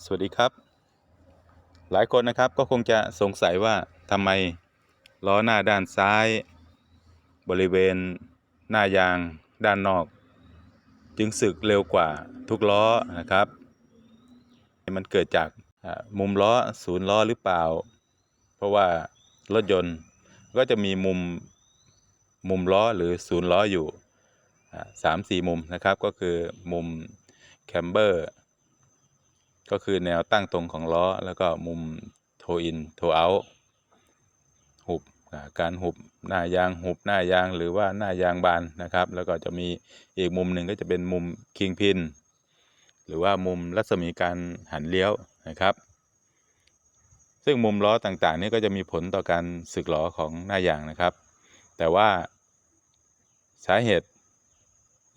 สวัสดีครับ หลายคนนะครับก็คงจะสงสัยว่าทำไมล้อหน้าด้านซ้าย บริเวณ หน้ายางด้านนอก จึงสึกเร็วกว่าทุกล้อนะครับ มันเกิดจากมุมล้อศูนย์ล้อหรือเปล่า เพราะว่ารถยนต์ก็จะมีมุมมุมล้อหรือศูนย์ล้ออยู่สามสี่มุมนะครับ ก็คือมุมแคมเบอร์ ก็คือแนวตั้งตรงของล้อ แล้วก็มุมโทอินโทเอาหุบการหุบหน้ายางหุบหน้ายางหรือว่าหน้ายางบานนะครับ แล้วก็จะมีอีกมุมหนึ่งก็จะเป็นมุมคิงพิน หรือว่ามุมรัศมีการหันเลี้ยวนะครับ ซึ่งมุมล้อต่างๆ นี่ก็จะมีผลต่อการสึกหลอของหน้ายางนะครับ แต่ว่าสาเหตุ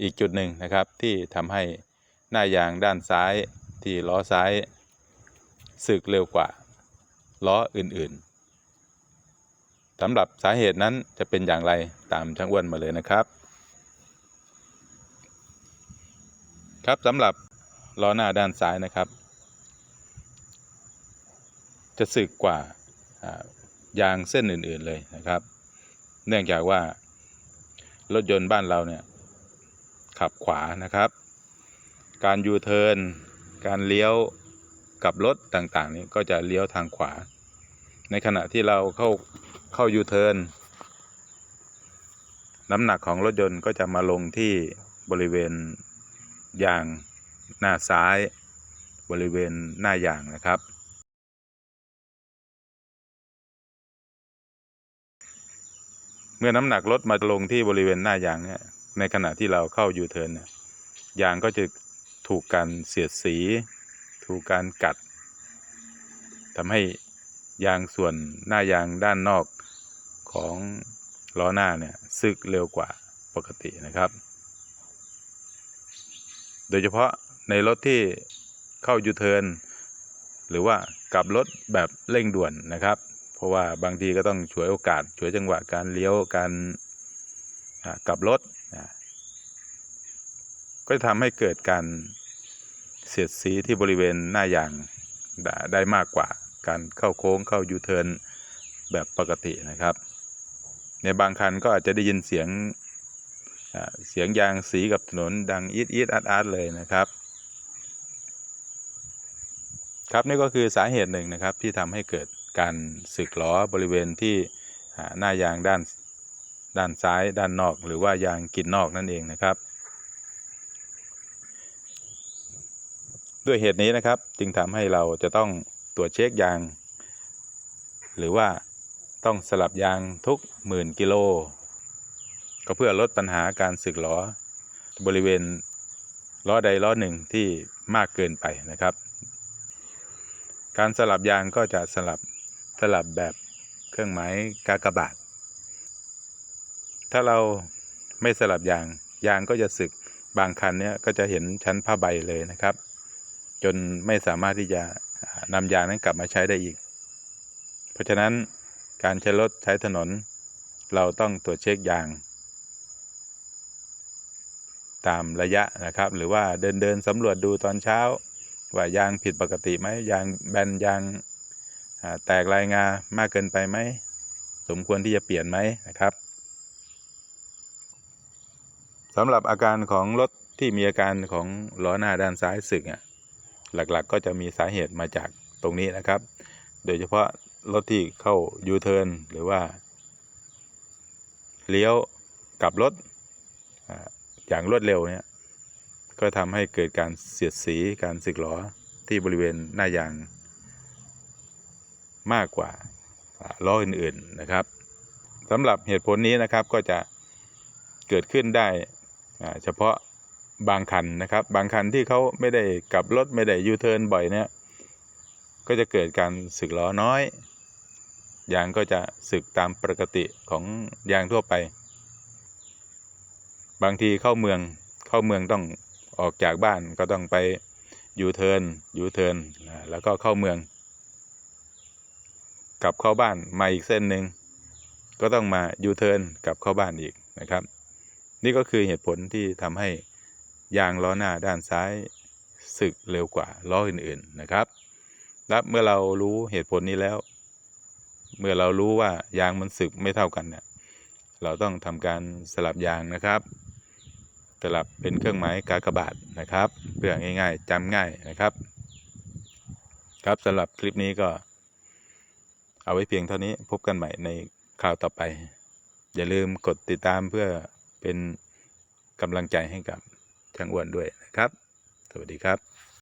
อีกจุดหนึ่งนะครับที่ทำให้หน้ายางด้านซ้าย ที่ล้อซ้ายสึกเร็วกว่า ล้ออื่นๆสำหรับสาเหตุนั้นจะเป็นอย่างไรตามช่างอ้วนมาเลยนะครับ ครับสำหรับล้อหน้าด้านซ้ายนะครับ จะสึกกว่าอ่ายางเส้นอื่นๆเลยนะครับ เนื่องจากว่ารถยนต์บ้านเราเนี่ยขับขวานะครับ การยูเทิร์น การเลี้ยวกับรถต่างๆ นี้ก็จะเลี้ยวทางขวา ในขณะที่เราเข้าเข้ายูเทิร์นน้ำหนักของรถยนต์ก็จะมาลงที่บริเวณยางหน้าซ้าย บริเวณหน้ายางนะครับ เมื่อน้ำหนักรถมาลงที่บริเวณหน้ายางเนี่ยในขณะที่เราเข้ายูเทิร์นเนี่ยยางก็จะ ถูกการเสียดสี ถูกการกัดทำให้ยางส่วนหน้ายางด้านนอกของล้อหน้าเนี่ยสึกเร็วกว่าปกตินะครับ โดยเฉพาะในรถที่เข้ายูเทิร์นหรือว่ากลับรถแบบเร่งด่วนนะครับ เพราะว่าบางทีก็ต้องฉวยโอกาสฉวยจังหวะการเลี้ยวการกลับรถ ก็จะทำให้เกิดการเสียดสีที่บริเวณหน้ายางได้มากกว่าการเข้าโค้งเข้ายูเทิร์นแบบปกตินะครับ ในบางคันก็อาจจะได้ยินเสียงเสียงยางสีกับถนนดังอีดอีดอาร์ตอาร์ตเลยนะครับ ครับนี่ก็คือสาเหตุหนึ่งนะครับที่ทำให้เกิดการสึกล้อบริเวณที่หน้ายางด้านด้านซ้ายด้านนอก หรือว่ายางกินนอกนั่นเองนะครับ ด้วยเหตุนี้นะครับ จึงทำให้เราจะต้องตรวจเช็คยาง หรือว่าต้องสลับยางทุกหมื่นกิโล ก็เพื่อลดปัญหาการสึกล้อบริเวณล้อใดล้อหนึ่งที่มากเกินไปนะครับ การสลับยางก็จะสลับสลับแบบเครื่องหมายกากบาท ถ้าเราไม่สลับยางยางก็จะสึกบางคันเนี้ยก็จะเห็นชั้นผ้าใบเลยนะครับ จนไม่สามารถที่จะนำยางนั้นกลับมาใช้ได้อีก เพราะฉะนั้นการใช้รถใช้ถนน เราต้องตรวจเช็คยาง ตามระยะนะครับ หรือว่าเดินเดินสำรวจดูตอนเช้า ว่ายางผิดปกติไหมยางแบนยางแตกลายงามากเกินไปไหม สมควรที่จะเปลี่ยนไหมนะครับสำหรับอาการของรถที่มีอาการของล้อหน้าด้านซ้ายสึกอะ หลักๆ ก็จะมีสาเหตุมาจากตรงนี้นะครับ โดยเฉพาะรถที่เข้ายูเทิร์นหรือว่า เลี้ยวกลับรถอย่างรวดเร็วเนี่ยก็ทำให้เกิดการเสียดสีการสึกหรอที่บริเวณหน้ายาง มากกว่าล้ออื่นๆนะครับสำหรับเหตุผลนี้นะครับก็จะเกิดขึ้นได้เฉพาะ บางคันนะครับ บางคันที่เขาไม่ได้กลับรถไม่ได้ยูเทิร์นบ่อยเนี่ยก็จะเกิดการสึกล้อน้อยยางก็จะสึกตามปกติของยางทั่วไป บางทีเข้าเมืองเข้าเมืองต้องออกจากบ้านก็ต้องไปยูเทิร์นยูเทิร์นแล้วก็เข้าเมือง กลับเข้าบ้านมาอีกเส้นหนึ่งก็ต้องมายูเทิร์นกลับเข้าบ้านอีกนะครับ นี่ก็คือเหตุผลที่ทำให้ ยางล้อหน้าด้านซ้ายสึกเร็วกว่าล้ออื่นๆนะครับและเมื่อเรารู้เหตุผลนี้แล้ว เมื่อเรารู้ว่ายางมันสึกไม่เท่ากันเนี่ยเราต้องทำการสลับยางนะครับ สลับเป็นเครื่องหมายกากบาทนะครับเพื่อง่ายๆจำง่ายนะครับ ครับสำหรับคลิปนี้ก็ เอาไว้เพียงเท่านี้พบกันใหม่ในคราวต่อไป อย่าลืมกดติดตามเพื่อเป็นกำลังใจให้กับ ช่างอ้วนด้วยนะครับ สวัสดีครับ